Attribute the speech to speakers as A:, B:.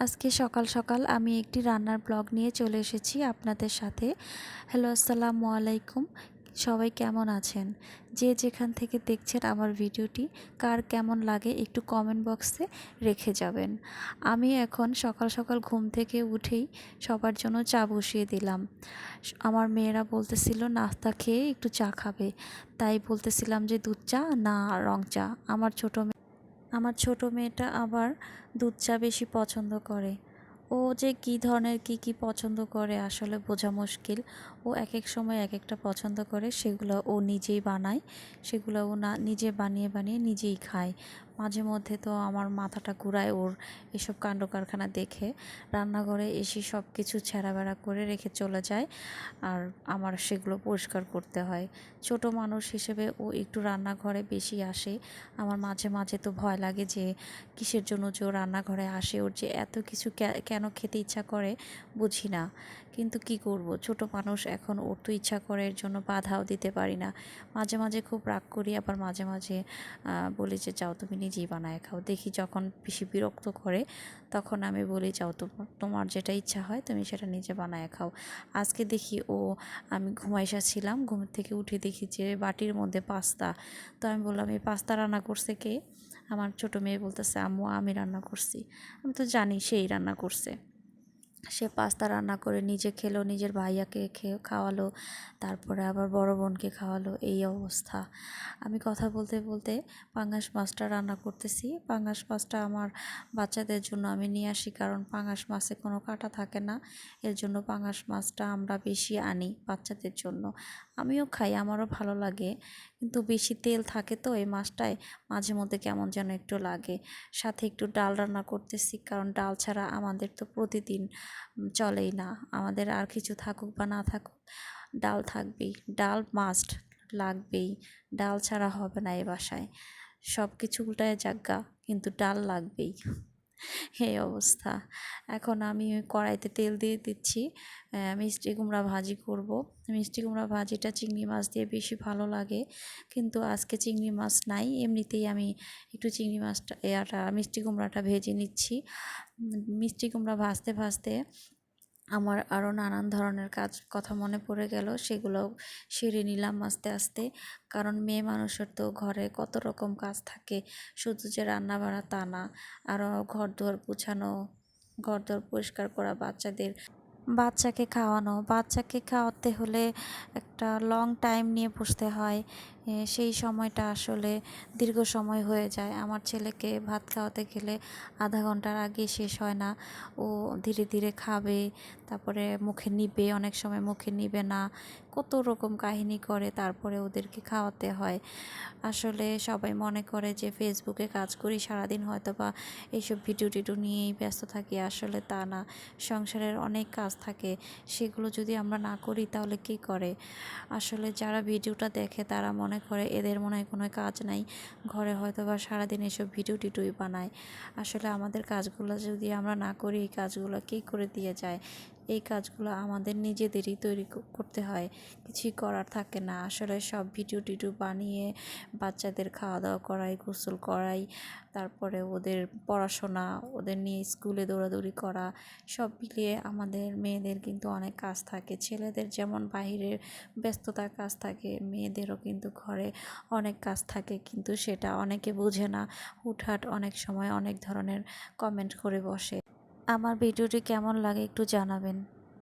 A: আজকে সকাল সকাল আমি একটি রান্নার ব্লগ নিয়ে চলে এসেছি আপনাদের সাথে। হ্যালো আসসালামু আলাইকুম। সবাই কেমন আছেন? যে যেখান থেকে দেখছেন আমার ভিডিওটি, কার কেমন লাগে একটু কমেন্ট বক্সে রেখে যাবেন। আমি এখন সকাল সকাল ঘুম থেকে উঠেই সবার জন্য চা বসিয়ে দিলাম। আমার মেয়েরা বলতেছিল, নাস্তা খেয়ে একটু চা খাবে। তাই বলতেছিলাম যে, দুধ চা না রং চা? আমার ছোটো আমার ছোট মেয়েটা আবার দুধ চা বেশি পছন্দ করে। ও যে কী ধরনের কী কী পছন্দ করে আসলে বোঝা মুশকিল। ও এক এক সময় এক একটা পছন্দ করে, সেগুলো ও নিজেই বানায়, সেগুলো ও না নিজে বানিয়ে বানিয়ে নিজেই খায়। মাঝে মধ্যে তো আমার মাথাটা ঘুরায় ওর এসব কাণ্ড কারখানা দেখে। রান্নাঘরে এসে সব কিছু ছেঁড়াবেড়া করে রেখে চলে যায় আর আমার সেগুলো পরিষ্কার করতে হয়। ছোট মানুষ হিসেবে ও একটু রান্নাঘরে বেশি আসে। আমার মাঝে মাঝে তো ভয় লাগে যে কিসের জন্য যে ও রান্নাঘরে আসে, ওর যে এত কিছু কেন খেতে ইচ্ছা করে বুঝি না। কিন্তু কি করব? ছোট মানুষ এখন ওর তো ইচ্ছা করে, এর জন্য বাধাও দিতে পারি না। মাঝে মাঝে খুব রাগ করি, আবার মাঝে মাঝে বলি যে, যাও তুমি নিজেই বানায় খাও। দেখি যখন বেশি বিরক্ত করে, তখন আমি বলি, যাও তোমার যেটা ইচ্ছা হয়, তুমি সেটা নিজে বানায় খাও। আজকে দেখি ও, আমি ঘুমাইসা ছিলাম ঘুম থেকে উঠে দেখি যে বাটির মধ্যে পাস্তা। তো আমি বললাম, এই পাস্তা রান্না করছে কে? আমার ছোটো মেয়ে বলতেছে, আম্মু, আমি রান্না করছি। আমি তো জানি, সেই রান্না করছে। সে পাস্তা রান্না করে নিজে খেলো, নিজের ভাইয়াকে খেয়ে খাওয়ালো, তারপরে আবার বড় বোনকে খাওয়ালো, এই অবস্থা। আমি কথা বলতে বলতে পাঙ্গাস মাছটা রান্না করতেছি। পাঙ্গাস মাছটা আমার বাচ্চাদের জন্য আমি নিয়ে আসি কারণ পাঙ্গাস মাছে কোনো কাটা থাকে না। এর জন্য পাঙ্গাস মাছটা আমরা বেশি আনি বাচ্চাদের জন্য। আমিও খাই, আমারও ভালো লাগে। কিন্তু বেশি তেল থাকে তো এই মাছটায়, মাঝে মধ্যে কেমন যেন একটু লাগে। সাথে একটু ডাল রান্না করতেছি, কারণ ডাল ছাড়া আমাদের তো প্রতিদিন চলেই না। আমাদের আর কিছু থাকুক বা না থাকুক, ডাল থাকবেই। ডাল মাস্ট লাগবেই। ডাল ছাড়া হবে না এ বাসায়। সব কিছু উল্টায় যাজ্ঞা কিন্তু ডাল লাগবেই। এই অবস্থা। এখন আমি কড়াইতে তেল দিয়ে দিচ্ছি। মিষ্টি কুমড়া ভাজি করব। মিষ্টি কুমড়া ভাজিটা চিংড়ি মাছ দিয়ে বেশি ভালো লাগে। কিন্তু আজকে চিংড়ি মাছ নাই। এমনিতেই আমি একটু চিংড়ি মাছটা এটা মিষ্টি কুমড়াটা ভেজে নিচ্ছি। মিষ্টি কুমড়া ভাজতে ভাজতে আমার আরও নানান ধরনের কাজ, কথা মনে পড়ে গেল, সেগুলো সেরে নিলাম আস্তে আস্তে। কারণ মেয়ে মানুষের তো ঘরে কত রকম কাজ থাকে, শুধু যে রান্না বাড়া তা না। আরও ঘর দুয়ার গুছানো ঘর দুয়ার পরিষ্কার করা বাচ্চাদের, বাচ্চাকে খাওয়ানো। বাচ্চাকে খাওয়াতে হলে একটা লং টাইম নিয়ে বসতে হয়। সেই সময়টা আসলে দীর্ঘ সময় হয়ে যায়। আমার ছেলেকে ভাত খাওয়াতে গেলে আধা ঘণ্টার আগে শেষ হয় না। ও ধীরে ধীরে খাবে, তারপরে মুখে নিবে, অনেক সময় মুখে নিবে না। কত রকম কাহিনী করে তারপরে ওদেরকে খাওয়াতে হয়। আসলে সবাই মনে করে যে ফেসবুকে কাজ করি, সারাদিন হয়তো বা এইসব ভিডিও টিডিও নিয়েই ব্যস্ত থাকি। আসলে তা না, সংসারের অনেক কাজ থাকে। সেগুলো যদি আমরা না করি তাহলে কী করে? আসলে যারা ভিডিওটা দেখে তারা মনে করে, এদের মনে হয় কোনো কাজ নাই। ঘরে হয়তো বা সারাদিন এসব ভিডিও টিটুই বানায়। আসলে আমাদের কাজগুলো যদি আমরা না করি, এই কাজগুলো কে করে দিয়ে যায়? এই কাজগুলো আমাদের নিজেদেরই তৈরি করতে হয়। কিছুই করার থাকে না। আসলে সব ভিডিও টিডিও বানিয়ে বাচ্চাদের খাওয়া দাওয়া করাই, গোসল করাই, তারপরে ওদের পড়াশোনা, ওদের নিয়ে স্কুলে দৌড়াদৌড়ি করা, সব মিলিয়ে আমাদের মেয়েদের কিন্তু অনেক কাজ থাকে। ছেলেদের যেমন বাহিরের ব্যস্ততার কাজ থাকে, মেয়েদেরও কিন্তু ঘরে অনেক কাজ থাকে, কিন্তু সেটা অনেকে বোঝে না। হুটহাট অনেক সময় অনেক ধরনের কমেন্ট করে বসে। আমার ভিডিওটি কেমন লাগে একটু জানাবেন।